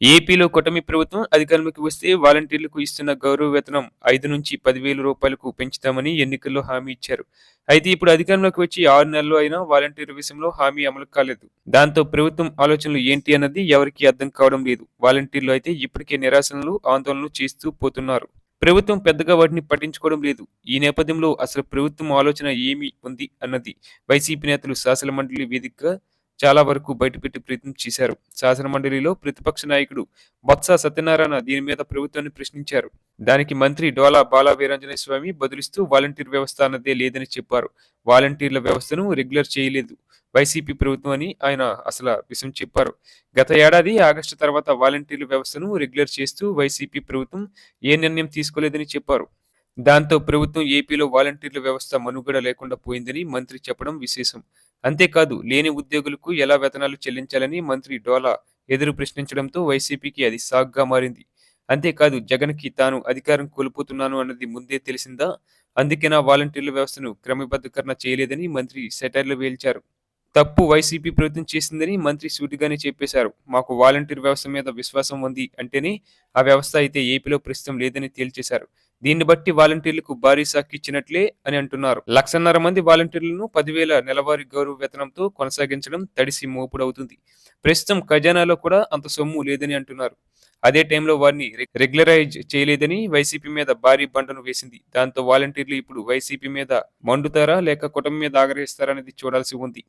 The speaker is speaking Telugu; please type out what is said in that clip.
ఏపీలో కూటమి ప్రభుత్వం అధికారంలోకి వస్తే వాలంటీర్లకు ఇస్తున్న గౌరవ వేతనం ఐదు నుంచి పదివేల రూపాయలకు పెంచుతామని ఎన్నికల్లో హామీ ఇచ్చారు. అయితే ఇప్పుడు అధికారంలోకి వచ్చి ఆరు నెలలు అయినా వాలంటీర్ విషయంలో హామీ అమలు కాలేదు. దాంతో ప్రభుత్వం ఆలోచనలు ఏంటి అన్నది ఎవరికీ అర్థం కావడం లేదు. వాలంటీర్లు అయితే ఇప్పటికే నిరాశనలు ఆందోళనలు చేస్తూ పోతున్నారు. ప్రభుత్వం పెద్దగా వాటిని పట్టించుకోవడం లేదు. ఈ నేపథ్యంలో అసలు ప్రభుత్వం ఆలోచన ఏమి ఉంది అన్నది వైసీపీ నేతలు శాసన మండలి వేదికగా చాలా వరకు బయటపెట్టి ప్రయత్నం చేశారు. శాసన మండలిలో ప్రతిపక్ష నాయకుడు బొత్స సత్యనారాయణ దీని మీద ప్రభుత్వాన్ని ప్రశ్నించారు. దానికి మంత్రి డోలా బాలా వీరాంజనేయ స్వామి బదులిస్తూ వాలంటీర్ వ్యవస్థ అన్నదే లేదని చెప్పారు. వాలంటీర్ల వ్యవస్థను రెగ్యులర్ చేయలేదు. వైసీపీ ప్రభుత్వం అని ఆయన అసలు విషయం చెప్పారు. గత ఏడాది ఆగస్టు తర్వాత వాలంటీర్ల వ్యవస్థను రెగ్యులర్ చేస్తూ వైసీపీ ప్రభుత్వం ఏ నిర్ణయం తీసుకోలేదని చెప్పారు. దాంతో ప్రభుత్వం ఏపీలో వాలంటీర్ల వ్యవస్థ మనుగడ లేకుండా పోయిందని మంత్రి చెప్పడం విశేషం. అంతేకాదు లేని ఉద్యోగులకు ఎలా వేతనాలు చెల్లించాలని మంత్రి డోలా ఎదురు ప్రశ్నించడంతో వైసీపీకి అది సాగ్గా మారింది. అంతేకాదు జగన్కి తాను అధికారం కోల్పోతున్నాను అన్నది ముందే తెలిసిందా? అందుకే నా వాలంటీర్ల వ్యవస్థను క్రమబద్ధీకరణ చేయలేదని మంత్రి సెటైర్లు వేల్చారు. తప్పు వైసీపీ ప్రభుత్వం చేసిందని మంత్రి సూటిగానే చెప్పేశారు. మాకు వాలంటీర్ వ్యవస్థ మీద విశ్వాసం ఉంది అంటేనే ఆ వ్యవస్థ అయితే ఏపీలో ప్రస్తుతం లేదని తేల్చేశారు. దీన్ని బట్టి వాలంటీర్లకు భారీ సాక్ ఇచ్చినట్లే అని అంటున్నారు. లక్షన్నర మంది వాలంటీర్లను పదివేల నెలవారీ గౌరవ వేతనంతో కొనసాగించడం తడిసి మోపుడవుతుంది. ప్రస్తుతం ఖజానాలో కూడా అంత సొమ్ము లేదని అంటున్నారు. అదే టైంలో వారిని రెగ్యులరైజ్ చేయలేదని వైసీపీ మీద భారీ బండను వేసింది. దాంతో వాలంటీర్లు ఇప్పుడు వైసీపీ మీద మండుతారా లేక కుటుంబం మీద ఆగ్రహిస్తారా అనేది చూడాల్సి ఉంది.